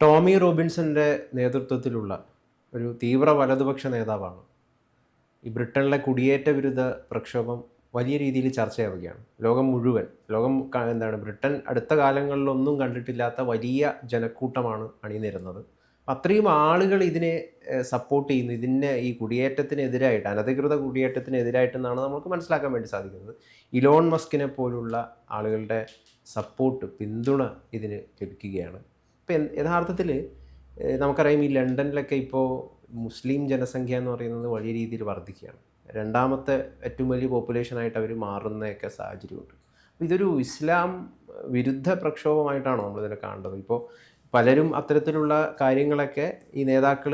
ടോമി റോബിൻസന്റെ നേതൃത്വത്തിലുള്ള ഒരു തീവ്ര വലതുപക്ഷ നേതാവാണ്. ഈ ബ്രിട്ടനിലെ കുടിയേറ്റ വിരുദ്ധ പ്രക്ഷോഭം വലിയ രീതിയിൽ ചർച്ചയാവുകയാണ്. ലോകം മുഴുവൻ ലോകം എന്താണ് ബ്രിട്ടൻ അടുത്ത കാലങ്ങളിലൊന്നും കണ്ടിട്ടില്ലാത്ത വലിയ ജനക്കൂട്ടമാണ് അണിനിരുന്നത്. അത്രയും ആളുകൾ ഇതിനെ സപ്പോർട്ട് ചെയ്യുന്നു. ഇതിനെ ഈ കുടിയേറ്റത്തിനെതിരായിട്ട് അനധികൃത കുടിയേറ്റത്തിനെതിരായിട്ടെന്നാണ് നമുക്ക് മനസ്സിലാക്കാൻ വേണ്ടി സാധിക്കുന്നത്. ഇലോൺ മസ്കിനെ പോലുള്ള ആളുകളുടെ സപ്പോർട്ട് പിന്തുണ ഇതിന് ലഭിക്കുകയാണ്. ഇപ്പം യഥാർത്ഥത്തിൽ നമുക്കറിയാം ഈ ലണ്ടനിലൊക്കെ ഇപ്പോൾ മുസ്ലിം ജനസംഖ്യ എന്ന് പറയുന്നത് വലിയ രീതിയിൽ വർദ്ധിക്കുകയാണ്. രണ്ടാമത്തെ ഏറ്റവും വലിയ പോപ്പുലേഷനായിട്ട് അവർ മാറുന്നതൊക്കെ സാഹചര്യമുണ്ട്. അപ്പോൾ ഇതൊരു ഇസ്ലാം വിരുദ്ധ പ്രക്ഷോഭമായിട്ടാണോ നമ്മളിതിനെ കാണേണ്ടത് ഇപ്പോൾ പലരും അത്തരത്തിലുള്ള കാര്യങ്ങളൊക്കെ ഈ നേതാക്കൾ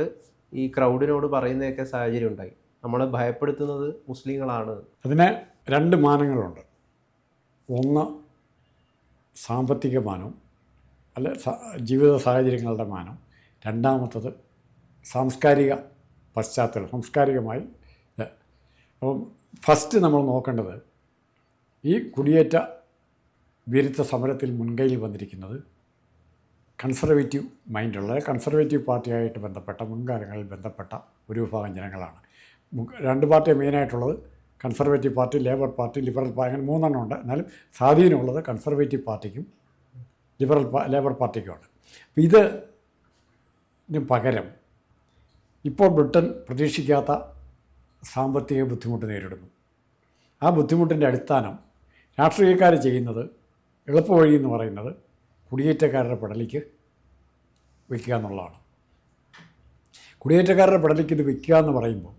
ഈ ക്രൗഡിനോട് പറയുന്നതൊക്കെ സാഹചര്യം ഉണ്ടായി നമ്മളെ ഭയപ്പെടുത്തുന്നത് മുസ്ലിങ്ങളാണ്. അതിന് രണ്ട് മാനങ്ങളുണ്ട്. ഒന്ന് സാമ്പത്തിക മാനം അല്ല ജീവിത സാഹചര്യങ്ങളുടെ മാനം. രണ്ടാമത്തത് സാംസ്കാരിക പശ്ചാത്തലം സാംസ്കാരികമായി. അപ്പം ഫസ്റ്റ് നമ്മൾ നോക്കേണ്ടത് ഈ കുടിയേറ്റ വിരുദ്ധ സമരത്തിൽ മുൻകൈയിൽ വന്നിരിക്കുന്നത് കൺസർവേറ്റീവ് മൈൻഡുള്ള കൺസർവേറ്റീവ് പാർട്ടിയായിട്ട് ബന്ധപ്പെട്ട മുൻകാലങ്ങളിൽ ബന്ധപ്പെട്ട ഒരു വിഭാഗം ജനങ്ങളാണ്. രണ്ട് പാർട്ടി മെയിനായിട്ടുള്ളത്. Conservative party labour party liberal party അങ്ങനെ മൂന്നെണ്ണം ഉണ്ട്. എന്നാലും സ്വാധീനമുള്ളത് കൺസർവേറ്റീവ് പാർട്ടിക്കും ലിബറൽ ലേബർ പാർട്ടിക്കുമാണ് അപ്പോൾ ഇതിന് പകരം ഇപ്പോൾ ബ്രിട്ടൻ പ്രതീക്ഷിക്കാത്ത സാമ്പത്തിക ബുദ്ധിമുട്ട് നേരിടുന്നു. ആ ബുദ്ധിമുട്ടിന്റെ അടിസ്ഥാനം രാഷ്ട്രീയക്കാർ ചെയ്യുന്നത് എളുപ്പവഴി എന്ന് പറയുന്നത് കുടിയേറ്റക്കാരുടെ പടലിക്ക് വയ്ക്കുക എന്നുള്ളതാണ്. കുടിയേറ്റക്കാരുടെ പടലിക്ക് ഇത് വയ്ക്കുക എന്ന് പറയുമ്പോൾ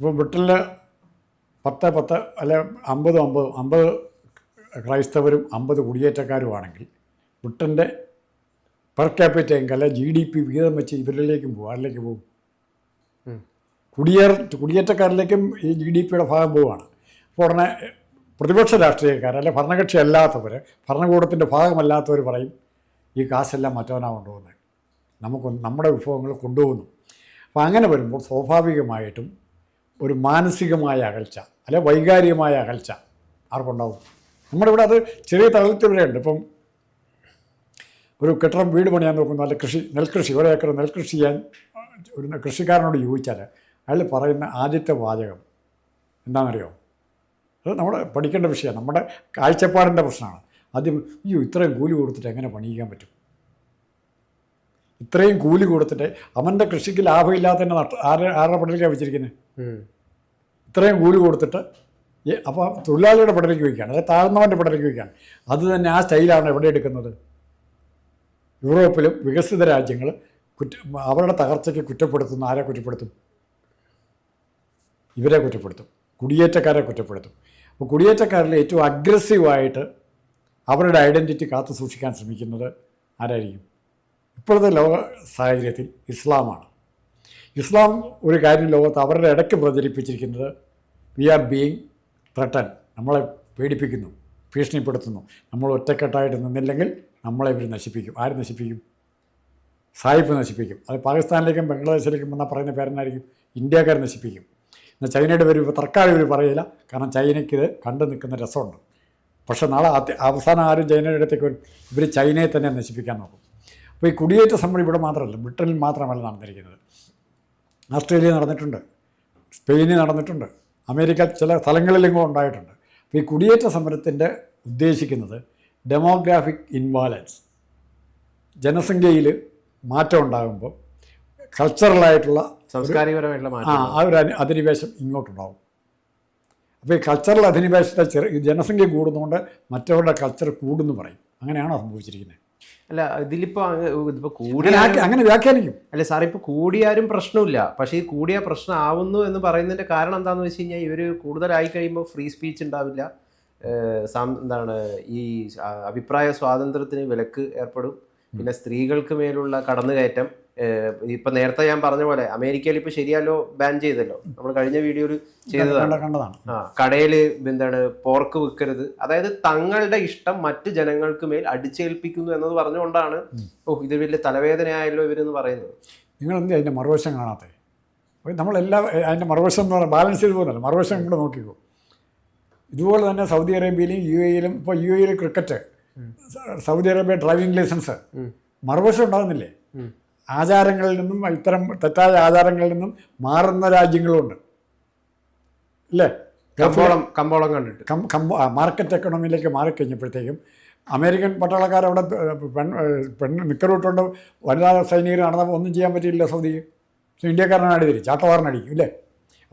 ഇപ്പോൾ ബ്രിട്ടനിൽ പത്ത് പത്ത് അല്ലെ അമ്പത് അമ്പത് അമ്പത് ക്രൈസ്തവരും അമ്പത് കുടിയേറ്റക്കാരുമാണെങ്കിൽ ബ്രിട്ടന്റെ പെർ ക്യാപിറ്റ അല്ലെ ജി ഡി പി വീതം വെച്ച് ഇവരിലേക്കും പോകും ആരിലേക്ക് പോകും കുടിയേർ കുടിയേറ കുടിയേറ്റക്കാരിലേക്കും ഈ ജി ഡി പിയുടെ ഭാഗം പോവുകയാണ് അപ്പോൾ ഉടനെ പ്രതിപക്ഷ രാഷ്ട്രീയക്കാർ അല്ലെ ഭരണകക്ഷി അല്ലാത്തവർ ഭരണകൂടത്തിന്റെ ഭാഗമല്ലാത്തവർ പറയും ഈ കാശെല്ലാം മറ്റവനാണ് കൊണ്ടുപോകുന്നത് നമുക്ക് നമ്മുടെ വിഭവങ്ങൾ കൊണ്ടുപോകുന്നു. അപ്പോൾ അങ്ങനെ വരുമ്പോൾ സ്വാഭാവികമായിട്ടും ഒരു മാനസികമായ അകൽച്ച അല്ലെ വൈകാരികമായ അകൽച്ച ആർക്കുണ്ടാവും? നമ്മുടെ ഇവിടെ അത് ചെറിയ തലത്തിൽ വരെയുണ്ട് ഇപ്പം ഒരു കെട്ടിടം വീട് പണിയാൻ നോക്കുന്നു അല്ലെങ്കിൽ കൃഷി നെൽകൃഷി ഒരേ ഏക്കർ നെൽകൃഷി ചെയ്യാൻ ഒരു കൃഷിക്കാരനോട് ചോദിച്ചാൽ അയാൾ പറയുന്ന ആദ്യത്തെ വാചകം എന്താണെന്നറിയോ? അത് നമ്മൾ പഠിക്കേണ്ട വിഷയമാണ്. നമ്മുടെ കാഴ്ചപ്പാടിന്റെ പ്രശ്നമാണ്. ആദ്യം അയ്യോ ഇത്രയും കൂലി കൊടുത്തിട്ട് എങ്ങനെ പണിയിക്കാൻ പറ്റും? ഇത്രയും കൂലി കൊടുത്തിട്ട് അവന്റെ കൃഷിക്ക് ലാഭമില്ലാത്തതിനെ നഷ്ട ആരെ ആരുടെ പടലിലേക്കാണ് വെച്ചിരിക്കുന്നത്. ഇത്രയും കൂലി കൊടുത്തിട്ട് അപ്പോൾ തൊഴിലാളിയുടെ പടലേക്ക് വയ്ക്കുകയാണ് അല്ലെങ്കിൽ താഴ്ന്നവന്റെ പടലേക്ക് വയ്ക്കുകയാണ്. അത് തന്നെ ആ സ്റ്റൈലാണ് എവിടെ എടുക്കുന്നത്? യൂറോപ്പിലും വികസിത രാജ്യങ്ങൾ കുറ്റ അവരുടെ തകർച്ചയ്ക്ക് കുറ്റപ്പെടുത്തുന്ന ആരെ കുറ്റപ്പെടുത്തും? ഇവരെ കുറ്റപ്പെടുത്തും. കുടിയേറ്റക്കാരെ കുറ്റപ്പെടുത്തും. അപ്പോൾ കുടിയേറ്റക്കാരിൽ ഏറ്റവും അഗ്രസീവായിട്ട് അവരുടെ ഐഡന്റിറ്റി കാത്തു സൂക്ഷിക്കാൻ ശ്രമിക്കുന്നത് ആരായിരിക്കും? ഇപ്പോഴത്തെ ലോക സാഹചര്യത്തിൽ ഇസ്ലാമാണ്. ഇസ്ലാം ഒരു കാര്യം ലോകത്ത് അവരുടെ ഇടയ്ക്ക് പ്രചരിപ്പിച്ചിരിക്കുന്നത് വി ആർ ബീയിങ് ത്രട്ടൻ നമ്മളെ പേടിപ്പിക്കുന്നു ഭീഷണിപ്പെടുത്തുന്നു. നമ്മൾ ഒറ്റക്കെട്ടായിട്ട് നിന്നില്ലെങ്കിൽ നമ്മളെ ഇവർ നശിപ്പിക്കും. ആര് നശിപ്പിക്കും? സായിപ്പ് നശിപ്പിക്കും. അത് പാകിസ്ഥാനിലേക്കും ബംഗ്ലാദേശിലേക്കും വന്നാൽ പറയുന്ന പേരെന്നായിരിക്കും. ഇന്ത്യക്കാർ നശിപ്പിക്കും. എന്നാൽ ചൈനയുടെ പേര് ഇപ്പോൾ തൽക്കാലം ഇവർ പറയില്ല കാരണം ചൈനയ്ക്ക് ഇത് കണ്ടു നിൽക്കുന്ന രസമുണ്ട്. പക്ഷെ നാളെ അവസാനം ആരും ചൈനയുടെ അടുത്തേക്ക് വരും. ഇവർ ചൈനയെ തന്നെ നശിപ്പിക്കാൻ നോക്കും. അപ്പോൾ ഈ കുടിയേറ്റ സമരം ഇവിടെ മാത്രമല്ല ബ്രിട്ടനിൽ മാത്രമല്ല നടന്നിരിക്കുന്നത്. ഓസ്ട്രേലിയ നടന്നിട്ടുണ്ട്. സ്പെയിനിൽ നടന്നിട്ടുണ്ട്. അമേരിക്ക ചില സ്ഥലങ്ങളിലെങ്ങും ഉണ്ടായിട്ടുണ്ട്. അപ്പോൾ ഈ കുടിയേറ്റ സമരത്തിന്റെ ഉദ്ദേശിക്കുന്നത് ഡെമോഗ്രാഫിക് ഇൻവാലൻസ് ജനസംഖ്യയിൽ മാറ്റം ഉണ്ടാകുമ്പോൾ കൾച്ചറലായിട്ടുള്ള സംസ്കാരികപരമായിട്ടുള്ള ആ ഒരു അധിനിവേശം ഇങ്ങോട്ടുണ്ടാകും അപ്പോൾ ഈ കൾച്ചറൽ അധിനിവേശത്തെ ചെറു ജനസംഖ്യ കൂടുന്നതുകൊണ്ട് മറ്റവരുടെ കൾച്ചർ കൂടുന്നു പറയും. അങ്ങനെയാണോ സംഭവിച്ചിരിക്കുന്നത്? അല്ല ഇതിലിപ്പോ ഇതിപ്പോ കൂടിയ ആക്കി- അങ്ങനെ വ്യാഖ്യാനിക്കും. അല്ല സാർ ഇപ്പൊ കൂടിയാലും പ്രശ്നമില്ല. പക്ഷെ ഈ കൂടിയ പ്രശ്നം ആവുന്നു എന്ന് പറയുന്നതിന്റെ കാരണം എന്താണെന്ന് വെച്ച് കഴിഞ്ഞാൽ ഇവർ കൂടുതലായി കഴിയുമ്പോൾ ഫ്രീ സ്പീച്ച് ഉണ്ടാവില്ല. എന്താണ് ഈ അഭിപ്രായ സ്വാതന്ത്ര്യത്തിന് വിലക്ക് ഏർപ്പെടും. പിന്നെ സ്ത്രീകൾക്ക് മേലുള്ള കടന്നുകയറ്റം. ഇപ്പൊ നേരത്തെ ഞാൻ പറഞ്ഞ പോലെ അമേരിക്കയിൽ ഇപ്പൊ ശരിയാലോ ബാൻ ചെയ്തല്ലോ. നമ്മൾ കഴിഞ്ഞ വീഡിയോയിൽ ചെയ്തതാണ്. ആ കടയിൽ എന്താണ് പോർക്ക് വിൽക്കരുത് അതായത് തങ്ങളുടെ ഇഷ്ടം മറ്റു ജനങ്ങൾക്ക് മേൽ അടിച്ചേൽപ്പിക്കുന്നു എന്നത് പറഞ്ഞുകൊണ്ടാണ് ഓ ഇത് വലിയ തലവേദനയായല്ലോ ഇവരെന്ന് പറയുന്നത്. നിങ്ങൾ എന്ത് അതിന്റെ മറുവശം കാണാത്തത് നമ്മളെല്ലാം അതിന്റെ മറുവശം എന്ന് പറഞ്ഞാൽ ബാലൻസ് ചെയ്ത് പോകുന്നില്ല മറുവശം കൂടെ നോക്കിക്കോ. ഇതുപോലെ തന്നെ സൗദി അറേബ്യയിലും യു എയിലും ഇപ്പോൾ യു എയിൽ cricket Saudi Arabia driving licence മറുവശം ഉണ്ടാകുന്നില്ലേ. ആചാരങ്ങളിൽ നിന്നും ഇത്തരം തെറ്റായ ആചാരങ്ങളിൽ നിന്നും മാറുന്ന രാജ്യങ്ങളുമുണ്ട് അല്ലേ? കമ്പോളം കമ്പോളം കണ്ടിട്ട്. മാർക്കറ്റ് എക്കണോമിയിലേക്ക് മാറിക്കഴിഞ്ഞപ്പോഴത്തേക്കും അമേരിക്കൻ പട്ടാളക്കാർ അവിടെ പെൺ പെൺ നിക്കറൂട്ടുണ്ട് വനിതാ സൈനികർ നടന്നപ്പോൾ ഒന്നും ചെയ്യാൻ പറ്റിയില്ല സൗദിക്ക് പക്ഷേ ഇന്ത്യക്കാരനാണ് തിരി ചാട്ടവാറിനടിക്കും ഇല്ലേ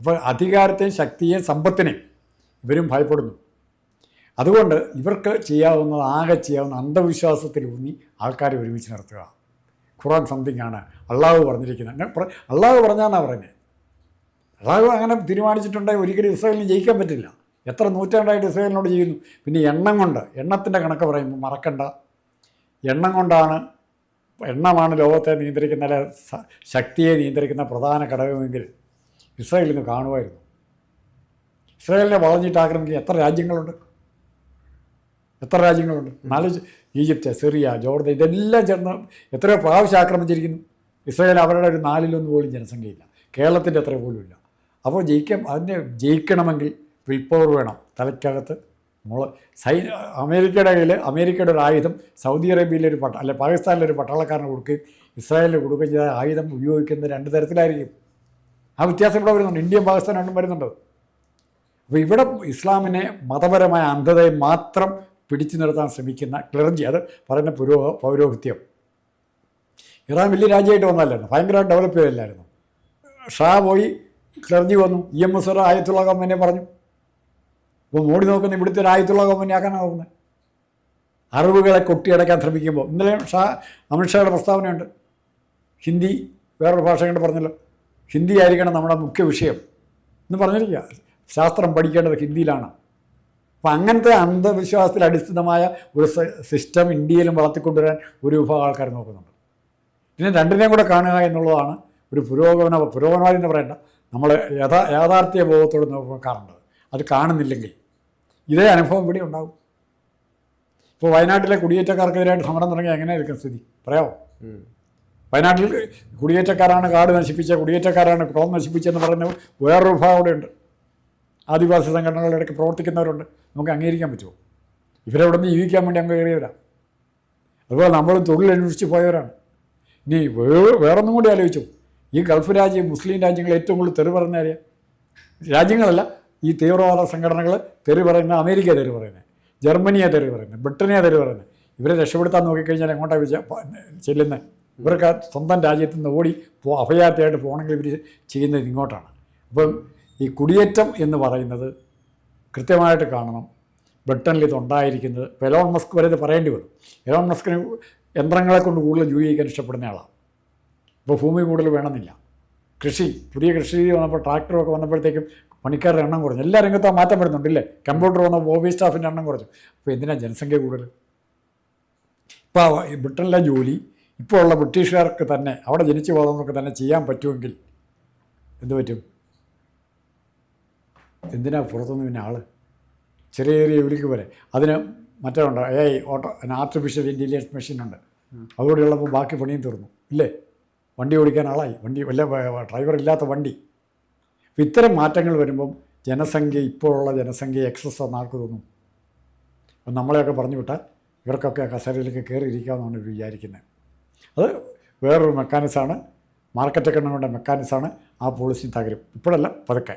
അപ്പോൾ അധികാരത്തെയും ശക്തിയെയും സമ്പത്തിനെയും ഇവരും ഭയപ്പെടുന്നു. അതുകൊണ്ട് ഇവർക്ക് ചെയ്യാവുന്നത് ആകെ ചെയ്യാവുന്ന അന്ധവിശ്വാസത്തിൽ ഊന്നി ആൾക്കാരെ ഒരുമിച്ച് നിർത്തുക. ഖുറാൻ സംതിങ് ആണ്. അള്ളാഹു പറഞ്ഞിരിക്കുന്നത്. അള്ളാഹു പറഞ്ഞാന്നാണ് പറയുന്നത് അള്ളാഹു അങ്ങനെ തീരുമാനിച്ചിട്ടുണ്ടെങ്കിൽ ഒരിക്കലും ഇസ്രായേലിന് ജയിക്കാൻ പറ്റില്ല. എത്ര നൂറ്റാണ്ടായിട്ട് ഇസ്രായേലിനോട് ചെയ്യുന്നു. പിന്നെ എണ്ണം കൊണ്ട് എണ്ണത്തിന്റെ കണക്ക് പറയുമ്പോൾ മറക്കണ്ട. എണ്ണം കൊണ്ടാണ് എണ്ണമാണ് ലോകത്തെ നിയന്ത്രിക്കുന്ന അല്ലെ ശക്തിയെ നിയന്ത്രിക്കുന്ന പ്രധാന ഘടകമെങ്കിൽ ഇസ്രായേൽ ഇന്ന് കാണുമായിരുന്നു. ഇസ്രായേലിനെ വളഞ്ഞിട്ട് ആക്രമിക്കുന്ന എത്ര രാജ്യങ്ങളുണ്ട്? എത്ര രാജ്യങ്ങളുണ്ട്? നാല് ഈജിപ്റ്റ് സിറിയ ജോർദ്ദ ഇതെല്ലാം ചേർന്ന് എത്രയോ പ്രാവശ്യം ആക്രമിച്ചിരിക്കുന്നു. ഇസ്രായേൽ അവരുടെ ഒരു നാലിലൊന്ന് പോലും ജനസംഖ്യയില്ല. കേരളത്തിന്റെ അത്ര പോലും ഇല്ല. അപ്പോൾ ജയിക്കാൻ അതിനെ ജയിക്കണമെങ്കിൽ വിൽ പവർ വേണം. തലയ്ക്കകത്ത് മുള സൈ അമേരിക്കയുടെ കയ്യിൽ അമേരിക്കയുടെ ഒരു ആയുധം സൗദി അറേബ്യയിലെ ഒരു പട്ട അല്ലെ പാകിസ്ഥാനിലെ ഒരു പട്ടാളക്കാരന് കൊടുക്കുകയും ഇസ്രായേലിന് കൊടുക്കുകയും ചെയ്ത ആയുധം ഉപയോഗിക്കുന്ന രണ്ട് തരത്തിലായിരിക്കും. ആ വ്യത്യാസം ഇവിടെ വരുന്നുണ്ട്. ഇന്ത്യയും പാകിസ്ഥാനും രണ്ടും വരുന്നുണ്ട്. അപ്പോൾ ഇവിടെ ഇസ്ലാമിനെ മതപരമായ അന്ധതയെ മാത്രം പിടിച്ചു നിർത്താൻ ശ്രമിക്കുന്ന ക്ലർജി അത് പറയുന്ന പുരോ പൗരോഹിത്യം. ഇറാൻ വലിയ രാജ്യമായിട്ട് വന്നല്ലായിരുന്നു ഭയങ്കരമായിട്ട് ഡെവലപ്പ് ചെയ്തല്ലായിരുന്നു ഷാ പോയി ക്ലർജി വന്നു ഇ എം എസ് ആയത്തുള്ള കമ്പനിയെ പറഞ്ഞു. ഇപ്പോൾ മോഡി നോക്കുന്ന ഇവിടുത്തെ ഒരു ആയത്തുള്ള കമ്പനി ആക്കാനാണ് നോക്കുന്നത് അറിവുകളെ കൊട്ടിയടക്കാൻ ശ്രമിക്കുമ്പോൾ ഇന്നലെ ഷാ അമിത്ഷായുടെ പ്രസ്താവനയുണ്ട്. ഹിന്ദി വേറൊരു ഭാഷ കണ്ട് പറഞ്ഞല്ലോ ഹിന്ദി ആയിരിക്കണം നമ്മുടെ മുഖ്യ വിഷയം എന്ന് പറഞ്ഞിരിക്കുക. ശാസ്ത്രം പഠിക്കേണ്ടത് ഹിന്ദിയിലാണ്. അപ്പം അങ്ങനത്തെ അന്ധവിശ്വാസത്തിൽ അടിസ്ഥാനമായ ഒരു സിസ്റ്റം ഇന്ത്യയിലും വളർത്തിക്കൊണ്ടുവരാൻ ഒരു വിഭാഗം ആൾക്കാർ നോക്കുന്നുണ്ട്. പിന്നെ രണ്ടിനെയും കൂടെ കാണുക എന്നുള്ളതാണ് ഒരു പുരോഗമന പുരോഗമനവാദി എന്ന് പറയേണ്ട. നമ്മൾ യഥാ യാഥാർത്ഥ്യ ബോധത്തോട് നോക്കാറുണ്ട്. അത് കാണുന്നില്ലെങ്കിൽ ഇതേ അനുഭവം ഇവിടെ ഉണ്ടാകും. ഇപ്പോൾ വയനാട്ടിലെ കുടിയേറ്റക്കാർക്കെതിരായിട്ട് സമരം തുടങ്ങിയ എങ്ങനെയായിരിക്കും സ്ഥിതി? പറയാമോ. വയനാട്ടിൽ കുടിയേറ്റക്കാരാണ് കാട് നശിപ്പിച്ച കുടിയേറ്റക്കാരാണ് കുളം നശിപ്പിച്ചെന്ന് പറയുന്ന വേറൊരു വിഭാഗം കൂടെ ഉണ്ട് ആദിവാസി സംഘടനകളുടെ ഇടയ്ക്ക് പ്രവർത്തിക്കുന്നവരുണ്ട്. നമുക്ക് അംഗീകരിക്കാൻ പറ്റുമോ? ഇവരവിടെ നിന്ന് ജീവിക്കാൻ വേണ്ടി അങ്ങ് കയറിയവരാണ് അതുപോലെ നമ്മളും തൊഴിൽ അന്വേഷിച്ച് പോയവരാണ്. ഇനി വേ വേറൊന്നും കൂടി ആലോചിച്ചു. ഈ ഗൾഫ് രാജ്യം മുസ്ലിം രാജ്യങ്ങൾ ഏറ്റവും കൂടുതൽ തെറി പറയുന്ന കാര്യം രാജ്യങ്ങളല്ല ഈ തീവ്രവാദ സംഘടനകൾ തെറി പറയുന്ന അമേരിക്ക തെറി പറയുന്നത്. ജർമ്മനിയെ തെറി പറയുന്നത്. ബ്രിട്ടനെ തെറി പറയുന്നത്. ഇവരെ രക്ഷപ്പെടുത്താൻ നോക്കിക്കഴിഞ്ഞാൽ എങ്ങോട്ടാണ് വിജയ ചെല്ലുന്നത്? ഇവർക്ക് സ്വന്തം രാജ്യത്ത് നിന്ന് ഓടി അഭയാർത്ഥിയായിട്ട് പോകണമെങ്കിൽ ഇവർ ചെയ്യുന്നത് ഇങ്ങോട്ടാണ്. അപ്പം ഈ കുടിയേറ്റം എന്ന് പറയുന്നത് കൃത്യമായിട്ട് കാണണം. ബ്രിട്ടനിൽ ഇതുണ്ടായിരിക്കുന്നത്. ഇപ്പോൾ എലോൺ മസ്ക് വരെ ഇത് പറയേണ്ടി വരും എലോൺ മസ്കിന് യന്ത്രങ്ങളെ കൊണ്ട് കൂടുതൽ ജീവിക്കാൻ ഇഷ്ടപ്പെടുന്ന ആളാണ്. ഇപ്പോൾ ഭൂമി കൂടുതൽ വേണമെന്നില്ല. കൃഷി പുതിയ കൃഷി വന്നപ്പോൾ ട്രാക്ടറൊക്കെ വന്നപ്പോഴത്തേക്കും പണിക്കാരുടെ എണ്ണം കുറഞ്ഞു. എല്ലാ രംഗത്തും മാറ്റം വരുന്നുണ്ട് ഇല്ലേ കമ്പ്യൂട്ടർ വന്ന ഓഫീസ് സ്റ്റാഫിന്റെ എണ്ണം കുറഞ്ഞു. അപ്പോൾ എന്തിനാണ് ജനസംഖ്യ കൂടുതൽ? ഇപ്പോൾ ബ്രിട്ടനിലെ ജോലി ഇപ്പോൾ ഉള്ള ബ്രിട്ടീഷുകാർക്ക് തന്നെ അവിടെ ജനിച്ചു വളർന്നവർക്ക് തന്നെ ചെയ്യാൻ പറ്റുമെങ്കിൽ എന്ത് പറ്റും? എന്തിനാ പുറത്തുനിന്ന് പിന്നെ ആൾ ചെറിയ ചെറിയ ജോലിക്ക് പോലെ അതിന് മറ്റേ ഉണ്ട്? ഐ ഓട്ടോ ആർട്ടിഫിഷ്യൽ ഇന്റലിജൻസ് മെഷീനുണ്ട് അതുകൂടെ ഉള്ളപ്പോൾ ബാക്കി പണിയും തീർന്നു. ഇല്ലേ? വണ്ടി ഓടിക്കാൻ ആളായി. വണ്ടി വല്ല ഡ്രൈവർ ഇല്ലാത്ത വണ്ടി. അപ്പം ഇത്തരം മാറ്റങ്ങൾ വരുമ്പം ജനസംഖ്യ ഇപ്പോഴുള്ള ജനസംഖ്യ എക്സസ് എന്ന് ആർക്ക് തോന്നും? അപ്പം നമ്മളെയൊക്കെ പറഞ്ഞു വിട്ടാൽ ഇവർക്കൊക്കെ കസേരയിലേക്ക് കയറിയിരിക്കാമെന്നാണ് ഇവർ വിചാരിക്കുന്നത് അത് വേറൊരു മെക്കാനിസാണ് മാർക്കറ്റ് എക്കണമിയുടെ മെക്കാനിസാണ് ആ പോളിസി തകരും. ഇപ്പോഴല്ല പതുക്കെ.